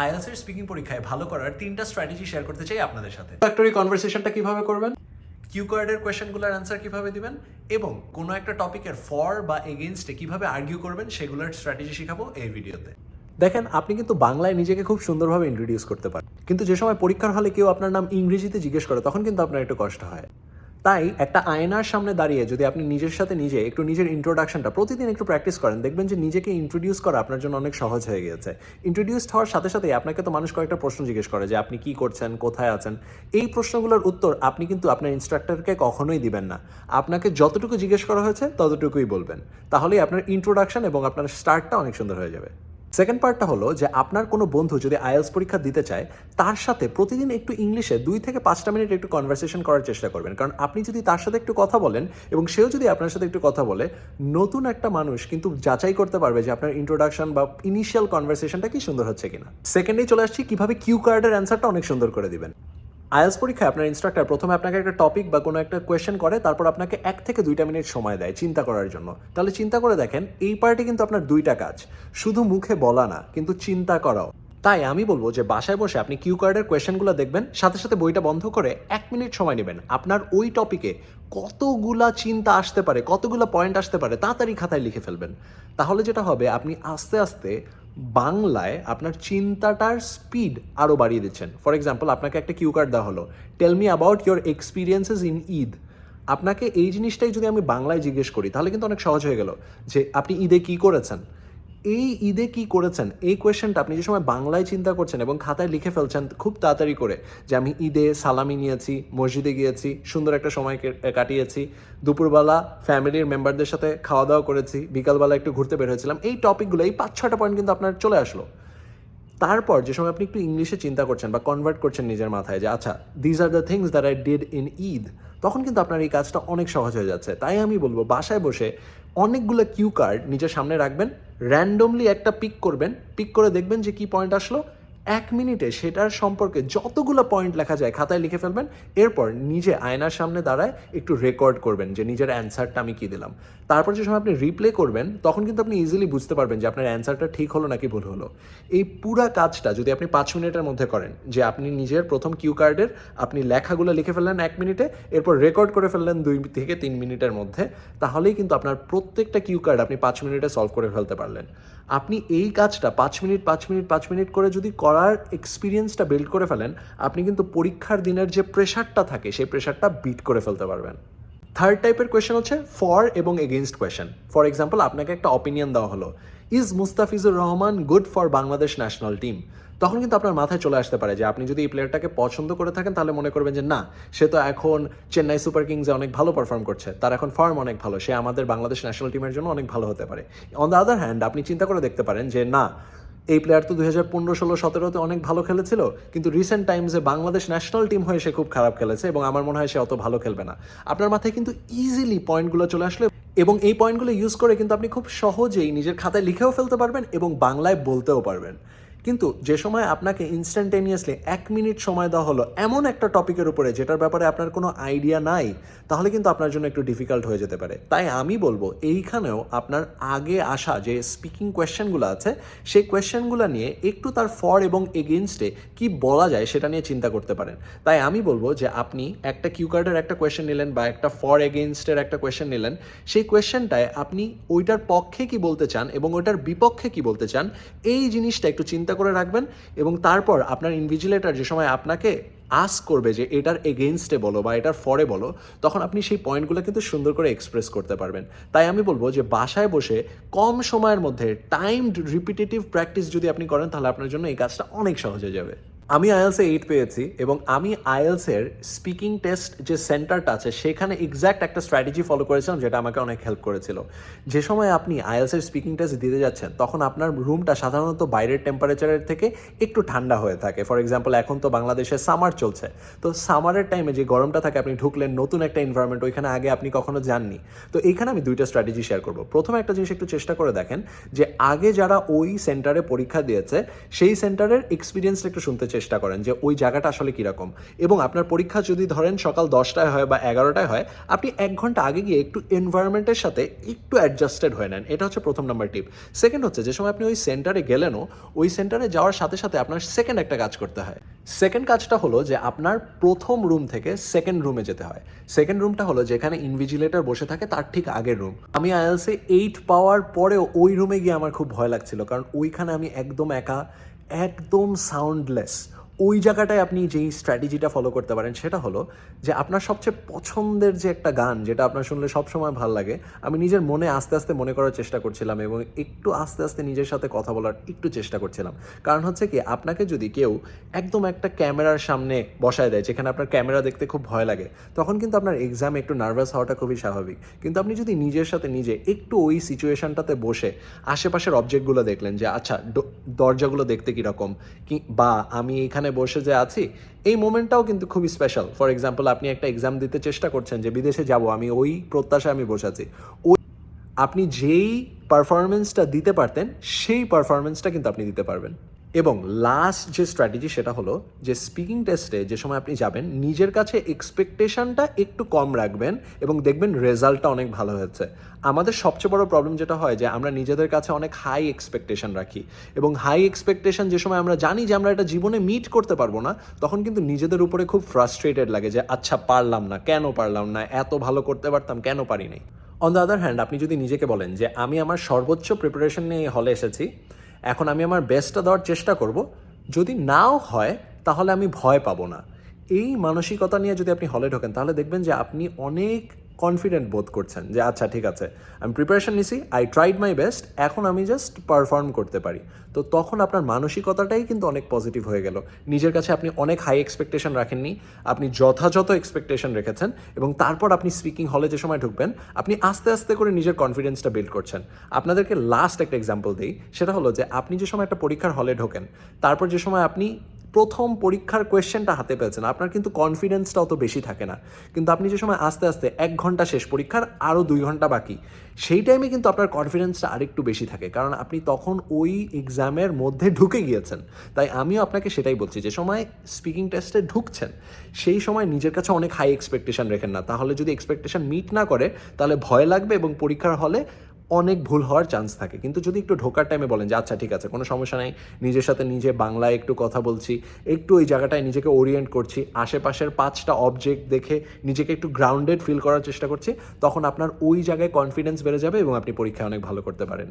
IELTS এর speaking পরীক্ষায় ভালো করার তিনটা স্ট্র্যাটেজি শেয়ার করতে চাই আপনাদের সাথে। ফ্যাক্টরি কনভারসেশনটা কীভাবে করবেন? কিউ কার্ডের কোয়েশ্চেনগুলোর অ্যান্সার কীভাবে দিবেন? এবং কোনো একটা টপিকের ফর বা এগেনস্টে কীভাবে আর্গিউ করবেন সেগুলোর স্ট্র্যাটেজি শেখাবো এই ভিডিওতে দেখেন আপনি কিন্তু বাংলায় নিজেকে খুব সুন্দরভাবে ইন্ট্রোডিউস করতে পারেন। কিন্তু যে সময় পরীক্ষার হলে কেউ আপনার নাম ইংরেজিতে জিজ্ঞেস করে তখন কিন্তু আপনার একটু কষ্ট হয়। তাই একটা আয়নার সামনে দাঁড়িয়ে যদি আপনি নিজের সাথে নিজে একটু নিজের ইন্ট্রোডাকশনটা প্রতিদিন একটু প্র্যাকটিস করেন, দেখবেন যে নিজেকে ইন্ট্রোডিউস করা আপনার জন্য অনেক সহজ হয়ে গিয়েছে। ইন্ট্রোডিউসড হওয়ার সাথে সাথে আপনাকে তো মানুষ কয়েকটা প্রশ্ন জিজ্ঞেস করে যে, আপনি কি করছেন? কোথায় আছেন? এই প্রশ্নগুলোর উত্তর আপনি কিন্তু আপনার ইনস্ট্রাক্টরকে কখনোই দিবেন না। আপনাকে যতটুকু জিজ্ঞেস করা হয়েছে, ততটুকুই বলবেন। তাহলেই আপনার ইন্ট্রোডাকশন এবং আপনার স্টার্টটা অনেক সুন্দর হয়ে যাবে। সেকেন্ড পার্টটা হলো যে আপনার কোনো বন্ধু যদি আইএলস পরীক্ষা দিতে চায়, তার সাথে প্রতিদিন একটু ইংলিশে দুই থেকে পাঁচটা মিনিট একটু কনভারসেশন করার চেষ্টা করবেন। কারণ আপনি যদি তার সাথে একটু কথা বলেন এবং সেও যদি আপনার সাথে একটু কথা বলে, নতুন একটা মানুষ কিন্তু যাচাই করতে পারবে যে আপনার ইন্ট্রোডাকশন বা ইনিশিয়াল কনভারসেশনটা কি সুন্দর হচ্ছে কিনা। সেকেন্ডেই চলে আসছি, কীভাবে কিউ কার্ডের অ্যান্সারটা অনেক সুন্দর করে দিবেন। আইএলস পরীক্ষায় আপনার ইনস্ট্রাক্টর প্রথমে আপনাকে একটা টপিক বা কোনো একটা কোয়েশ্চেন করে, তারপর আপনাকে এক থেকে দুইটা মিনিট সময় দেয় চিন্তা করার জন্য। তাহলে চিন্তা করে দেখেন, এই পার্টে কিন্তু আপনার দুইটা কাজ। শুধু মুখে বলা না, কিন্তু চিন্তা করাও। তাই আমি বলব যে বাসায় বসে আপনি কিউ কার্ডের কোয়েশ্চেনগুলো দেখবেন, সাথে সাথে বইটা বন্ধ করে এক মিনিট সময় নেবেন। আপনার ওই টপিকে কতগুলা চিন্তা আসতে পারে, কতগুলো পয়েন্ট আসতে পারে, তাড়াতাড়ি খাতায় লিখে ফেলবেন। তাহলে যেটা হবে, আপনি আস্তে আস্তে বাংলায় আপনার চিন্তাটার স্পিড আরও বাড়িয়ে দিচ্ছেন। ফর এক্সাম্পল আপনাকে একটা কিউ কার্ড দেওয়া হলো। Tell me about your experiences in Eid আপনাকে এই জিনিসটাই যদি আমি বাংলায় জিজ্ঞেস করি, তাহলে কিন্তু অনেক সহজ হয়ে গেল যে আপনি ঈদে কি করেছেন? এই ঈদে কি করেছেন? এই কোয়েশ্চেনটা আপনি যে সময় বাংলায় চিন্তা করছেন এবং খাতায় লিখে ফেলছেন খুব তাড়াতাড়ি করে যে আমি ঈদে সালামি নিয়েছি, মসজিদে গিয়েছি, সুন্দর একটা সময় কাটিয়েছি, দুপুরবেলা ফ্যামিলির মেম্বারদের সাথে খাওয়া দাওয়া করেছি, বিকালবেলা একটু ঘুরতে বের হয়েছিলাম, এই টপিকগুলো এই পাঁচ ছটা পয়েন্ট কিন্তু আপনার চলে আসলো। তারপর যে সময় আপনি একটু ইংলিশে চিন্তা করছেন বা কনভার্ট করছেন নিজের মাথায় যে আচ্ছা these are the things that I did in Eid তখন কিন্তু আপনার এই কাজটা অনেক সহজ হয়ে যাচ্ছে। তাই আমি বলব, বাসায় বসে অনেকগুলো কিউ কার্ড নিজের সামনে রাখবেন র্যান্ডমলি একটা পিক করবেন পিক করে দেখবেন যে কি পয়েন্ট আসলো। এক মিনিটে সেটার সম্পর্কে যতগুলো পয়েন্ট লেখা যায় খাতায় লিখে ফেলবেন, এরপর নিজে আয়নার সামনে দাঁড়ায় একটু রেকর্ড করবেন যে নিজের অ্যান্সারটা আমি কি দিলাম। তারপর যে সময় আপনি রিপ্লে করবেন, তখন কিন্তু আপনি ইজিলি বুঝতে পারবেন যে আপনার অ্যান্সারটা ঠিক হলো নাকি ভুল হলো। এই পুরা কাজটা যদি আপনি পাঁচ মিনিটের মধ্যে করেন, যে আপনি নিজের প্রথম কিউ কার্ডের আপনি লেখাগুলো লিখে ফেললেন এক মিনিটে, এরপর রেকর্ড করে ফেললেন দুই থেকে তিন মিনিটের মধ্যে, তাহলেই কিন্তু আপনার প্রত্যেকটা কিউ কার্ড আপনি পাঁচ মিনিটে সলভ করে ফেলতে পারলেন। আপনি এই কাজটা পাঁচ মিনিট পাঁচ মিনিট পাঁচ মিনিট করে যদি করার এক্সপিরিয়েন্সটা বিল্ড করে ফেলেন, আপনি কিন্তু পরীক্ষার দিনের যে প্রেশারটা থাকে, সেই প্রেশারটা বিট করে ফেলতে পারবেন। থার্ড টাইপের কোয়েশ্চেন হচ্ছে ফর এবং এগেনস্ট কোয়েশ্চেন ফর এক্সাম্পল আপনাকে একটা অপিনিয়ন দেওয়া হলো। Is Mustafizur Rahman good for Bangladesh national team তখন কিন্তু আপনার মাথায় চলে আসতে পারে যে আপনি যদি এই প্লেয়ারটাকে পছন্দ করে থাকেন, তাহলে মনে করবেন যে না, সে তো এখন চেন্নাই সুপার কিংসে অনেক ভালো পারফর্ম করছে। তার এখন ফর্ম অনেক ভালো। সে আমাদের বাংলাদেশ ন্যাশনাল টিমের জন্য অনেক ভালো হতে পারে। অন দ্য আদার হ্যান্ড আপনি চিন্তা করে দেখতে পারেন যে না এই প্লেয়ার তো দুই হাজার পনেরো, ষোলো, সতেরোতে অনেক ভালো খেলেছিল, কিন্তু রিসেন্ট টাইমসে বাংলাদেশ ন্যাশনাল টিম হয়ে সে খুব খারাপ খেলেছে এবং আমার মনে হয় সে অত ভালো খেলবে না। আপনার মাথায় কিন্তু ইজিলি পয়েন্টগুলো চলে আসলে এবং এই পয়েন্টগুলো ইউজ করে কিন্তু আপনি খুব সহজেই নিজের খাতায় লিখেও ফেলতে পারবেন এবং বাংলায় বলতেও পারবেন। কিন্তু যে সময় আপনাকে ইনস্ট্যান্টেনিয়াসলি এক মিনিট সময় দেওয়া হলো এমন একটা টপিকের উপরে যেটার ব্যাপারে আপনার কোনো আইডিয়া নাই, তাহলে কিন্তু আপনার জন্য একটু ডিফিকাল্ট হয়ে যেতে পারে। তাই আমি বলব, এইখানেও আপনার আগে আসা যে স্পিকিং কোয়েশ্চেনগুলো আছে, সেই কোয়েশ্চেনগুলো নিয়ে একটু তার ফর এবং এগেনস্টে কি বলা যায় সেটা নিয়ে চিন্তা করতে পারেন। তাই আমি বলব যে আপনি একটা কিউ কার্ডের একটা কোয়েশ্চেন নিলেন বা একটা ফর এগেনস্টের একটা কোয়েশ্চেন নিলেন, সেই কোয়েশ্চেনটায় আপনি ওইটার পক্ষে কি বলতে চান এবং ওইটার বিপক্ষে কি বলতে চান, এই জিনিসটা একটু চিন্তা করে রাখবেন এবং তারপর আপনার ইনভিজিলেটার যে সময় আপনাকে আস করবে যে এটার এগেনস্টে বলো বা এটার ফরে বলো, তখন আপনি সেই পয়েন্টগুলো কিন্তু সুন্দর করে এক্সপ্রেস করতে পারবেন। তাই আমি বলব যে বাসায় বসে কম সময়ের মধ্যে টাইমড রিপিটেটিভ প্র্যাকটিস যদি আপনি করেন, তাহলে আপনার জন্য এই কাজটা অনেক সহজ হয়ে যাবে। আমি আইএলসে এইট পেয়েছি এবং আমি আইএলসের স্পিকিং টেস্ট যে সেন্টারটা আছে, সেখানে এক্স্যাক্ট একটা স্ট্র্যাটেজি ফলো করেছিলাম যেটা আমাকে অনেক হেল্প করেছিল। যে সময় আপনি আইএলসের স্পিকিং টেস্ট দিতে যাচ্ছেন, তখন আপনার রুমটা সাধারণত বাইরের টেম্পারেচারের থেকে একটু ঠান্ডা হয়ে থাকে। ফর এক্সাম্পল এখন তো বাংলাদেশে সামার চলছে। তো সামারের টাইমে যে গরমটা থাকে, আপনি ঢুকলেন, নতুন একটা এনভায়রনমেন্ট ওইখানে আগে আপনি কখনো যাননি। তো এইখানে আমি দুইটা স্ট্র্যাটেজি শেয়ার করব। প্রথমে একটা জিনিস একটু চেষ্টা করে দেখেন যে, আগে যারা ওই সেন্টারে পরীক্ষা দিয়েছে, সেই সেন্টারের এক্সপিরিয়েন্সটা একটু শুনতে চেষ্টা চেষ্টা করেন যে ওই জায়গাটা আসলে কীরকম। এবং আপনার পরীক্ষা যদি ধরেন সকাল দশটায় হয় বা এগারোটায় হয়, আপনি এক ঘণ্টা আগে গিয়ে একটু এনভায়রনমেন্টের সাথে একটু অ্যাডজাস্টেড হয়ে নেন। এটা হচ্ছে প্রথম নাম্বার টিপ সেকেন্ড হচ্ছে, যে সময় আপনি ওই সেন্টারে গেলেনও, ওই সেন্টারে যাওয়ার সাথে সাথে আপনার সেকেন্ড একটা কাজ করতে হয়। সেকেন্ড কাজটা হলো যে আপনার প্রথম রুম থেকে সেকেন্ড রুমে যেতে হয়। সেকেন্ড রুমটা হলো যেখানে ইনভিজিলেটর বসে থাকে, তার ঠিক আগের রুম আমি আইএলসে এইট পাওয়ার পরেও ওই রুমে গিয়ে আমার খুব ভয় লাগছিল, কারণ ওইখানে আমি একদম একা একদম সাউন্ডলেস ওই জায়গাটায় আপনি যেই স্ট্র্যাটেজিটা ফলো করতে পারেন, সেটা হলো যে আপনার সবচেয়ে পছন্দের যে একটা গান, যেটা আপনার শুনলে সবসময় ভালো লাগে, আমি নিজের মনে আস্তে আস্তে মনে করার চেষ্টা করছিলাম এবং একটু আস্তে আস্তে নিজের সাথে কথা বলার একটু চেষ্টা করছিলাম। কারণ হচ্ছে কি, আপনাকে যদি কেউ একদম একটা ক্যামেরার সামনে বসায় দেয়, যেখানে আপনার ক্যামেরা দেখতে খুব ভয় লাগে, তখন কিন্তু আপনার এক্সামে একটু নার্ভাস হওয়াটা খুবই স্বাভাবিক। কিন্তু আপনি যদি নিজের সাথে নিজে একটু ওই সিচুয়েশনটাতে বসে আশেপাশের অবজেক্টগুলো দেখলেন যে আচ্ছা দরজাগুলো দেখতে কীরকম, কি, বা আমি এখানে বসে যে আছি, এই মোমেন্টটাও কিন্তু খুবই স্পেশাল ফর এক্সাম্পল আপনি একটা এক্সাম দিতে চেষ্টা করছেন যে বিদেশে যাব, আমি ওই প্রত্যাশা আমি বসে আছি। ওই আপনি যেই পারফরমেন্সটা দিতে পারতেন, সেই পারফরমেন্সটা কিন্তু আপনি দিতে পারবেন। এবং লাস্ট যে স্ট্র্যাটেজি সেটা হলো যে স্পিকিং টেস্টে যে সময় আপনি যাবেন, নিজের কাছে এক্সপেকটেশনটা একটু কম রাখবেন এবং দেখবেন রেজাল্টটা অনেক ভালো হয়েছে। আমাদের সবচেয়ে বড় প্রবলেম যেটা হয় যে আমরা নিজেদের কাছে অনেক হাই এক্সপেকটেশন রাখি এবং হাই এক্সপেকটেশন যে সময় আমরা জানি যে আমরা এটা জীবনে মিট করতে পারব না, তখন কিন্তু নিজেদের উপরে খুব ফ্রাস্ট্রেটেড লাগে যে আচ্ছা পারলাম না, কেন পারলাম না? এত ভালো করতে পারতাম, কেন পারি নাই? অন দ্য আদার হ্যান্ড আপনি যদি নিজেকে বলেন যে আমি আমার সর্বোচ্চ প্রিপারেশন নিয়ে হলে এসেছি, এখন আমি আমার বেস্টটা দেওয়ার চেষ্টা করব, যদি নাও হয়, তাহলে আমি ভয় পাবো না। এই মানসিকতা নিয়ে যদি আপনি হলে ঢোকেন, তাহলে দেখবেন যে আপনি অনেক কনফিডেন্ট বোধ করছেন যে আচ্ছা ঠিক আছে, আমি প্রিপারেশন নিছি আই ট্রাইড মাই বেস্ট এখন আমি জাস্ট পারফর্ম করতে পারি। তো তখন আপনার মানসিকতাটাই কিন্তু অনেক পজিটিভ হয়ে গেল। নিজের কাছে আপনি অনেক হাই এক্সপেকটেশন রাখেননি, আপনি যথাযথ এক্সপেকটেশন রেখেছেন এবং তারপর আপনি স্পিকিং হলে যে সময় ঢুকবেন, আপনি আস্তে আস্তে করে নিজের কনফিডেন্সটা বিল্ড করছেন। আপনাদেরকে লাস্ট একটা এক্সাম্পল দিই, সেটা হলো যে, আপনি যে সময় একটা পরীক্ষার হলে ঢোকেন, তারপর যে সময় আপনি প্রথম পরীক্ষার কোয়েশ্চেনটা হাতে পেয়েছেন। আপনার কিন্তু কনফিডেন্সটা অত বেশি থাকে না। কিন্তু আপনি যে সময় আস্তে আস্তে এক ঘণ্টা শেষ পরীক্ষার আরও দুই ঘণ্টা বাকি, সেই টাইমে কিন্তু আপনার কনফিডেন্সটা আরেকটু বেশি থাকে। কারণ আপনি তখন ওই এক্সামের মধ্যে ঢুকে গিয়েছেন। তাই আমিও আপনাকে সেটাই বলছি, যে সময় স্পিকিং টেস্টে ঢুকছেন, সেই সময় নিজের কাছে অনেক হাই এক্সপেকটেশন রেখেন না। তাহলে যদি এক্সপেকটেশন মিট না করে, তাহলে ভয় লাগবে এবং পরীক্ষার হলে অনেক ভুল হওয়ার চান্স থাকে। কিন্তু যদি একটু ঢোকার টাইমে বলেন যে আচ্ছা ঠিক আছে, কোনো সমস্যা নেই, নিজের সাথে নিজে বাংলায় একটু কথা বলছি, একটু ওই জায়গাটায় নিজেকে ওরিয়েন্ট করছি, আশেপাশের পাঁচটা অবজেক্ট দেখে নিজেকে একটু গ্রাউন্ডেড ফিল করার চেষ্টা করছি, তখন আপনার ওই জায়গায় কনফিডেন্স বেড়ে যাবে এবং আপনি পরীক্ষায় অনেক ভালো করতে পারেন।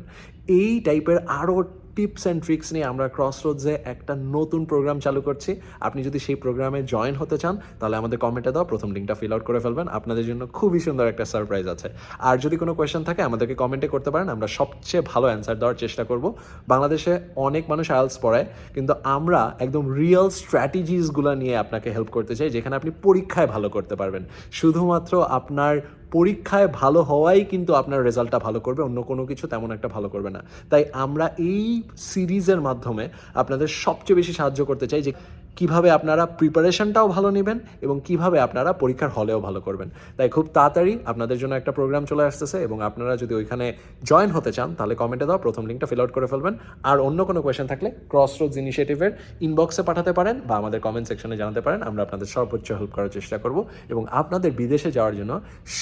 এই টাইপের আরও টিপস অ্যান্ড ট্রিক্স নিয়ে আমরা ক্রস রোডসে একটা নতুন প্রোগ্রাম চালু করছি। আপনি যদি সেই প্রোগ্রামে জয়েন হতে চান, তাহলে আমাদের কমেন্টে দাও। প্রথম লিঙ্কটা ফিল আউট করে ফেলবেন। আপনাদের জন্য খুবই সুন্দর একটা সারপ্রাইজ আছে। আর যদি কোনো কোয়েশ্চেন থাকে, আমাদেরকে কমেন্টে করতে পারেন। আমরা সবচেয়ে ভালো অ্যান্সার দেওয়ার চেষ্টা করব। বাংলাদেশে অনেক মানুষ আয়ালস পড়ায়, কিন্তু আমরা একদম রিয়েল স্ট্র্যাটেজিসগুলো নিয়ে আপনাকে হেল্প করতে চাই, যেখানে আপনি পরীক্ষায় ভালো করতে পারবেন। শুধুমাত্র আপনার পরীক্ষায় ভালো হওয়াই কিন্তু আপনার রেজাল্টটা ভালো করবে, অন্য কোনো কিছু তেমন একটা ভালো করবে না। তাই আমরা এই সিরিজের মাধ্যমে আপনাদের সবচেয়ে বেশি সাহায্য করতে চাই যে কীভাবে আপনারা প্রিপারেশনটাও ভালো নেবেন এবং কীভাবে আপনারা পরীক্ষার হলেও ভালো করবেন। তাই খুব তাড়াতাড়ি আপনাদের জন্য একটা প্রোগ্রাম চলে আসতেছে এবং আপনারা যদি ওইখানে জয়েন হতে চান, তাহলে কমেন্টে দাও, প্রথম লিঙ্কটা ফিল আউট করে ফেলবেন। আর অন্য কোনো কোয়েশ্চেন থাকলে ক্রস রোডস ইনিশিয়েটিভের ইনবক্সে পাঠাতে পারেন বা আমাদের কমেন্ট সেকশনে জানাতে পারেন। আমরা আপনাদের সর্বোচ্চ হেল্প করার চেষ্টা করব এবং আপনাদের বিদেশে যাওয়ার জন্য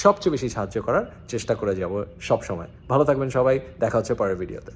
সবচেয়ে বেশি সাহায্য করার চেষ্টা করে যাব সব সময় ভালো থাকবেন সবাই, দেখা হচ্ছে পরের ভিডিওতে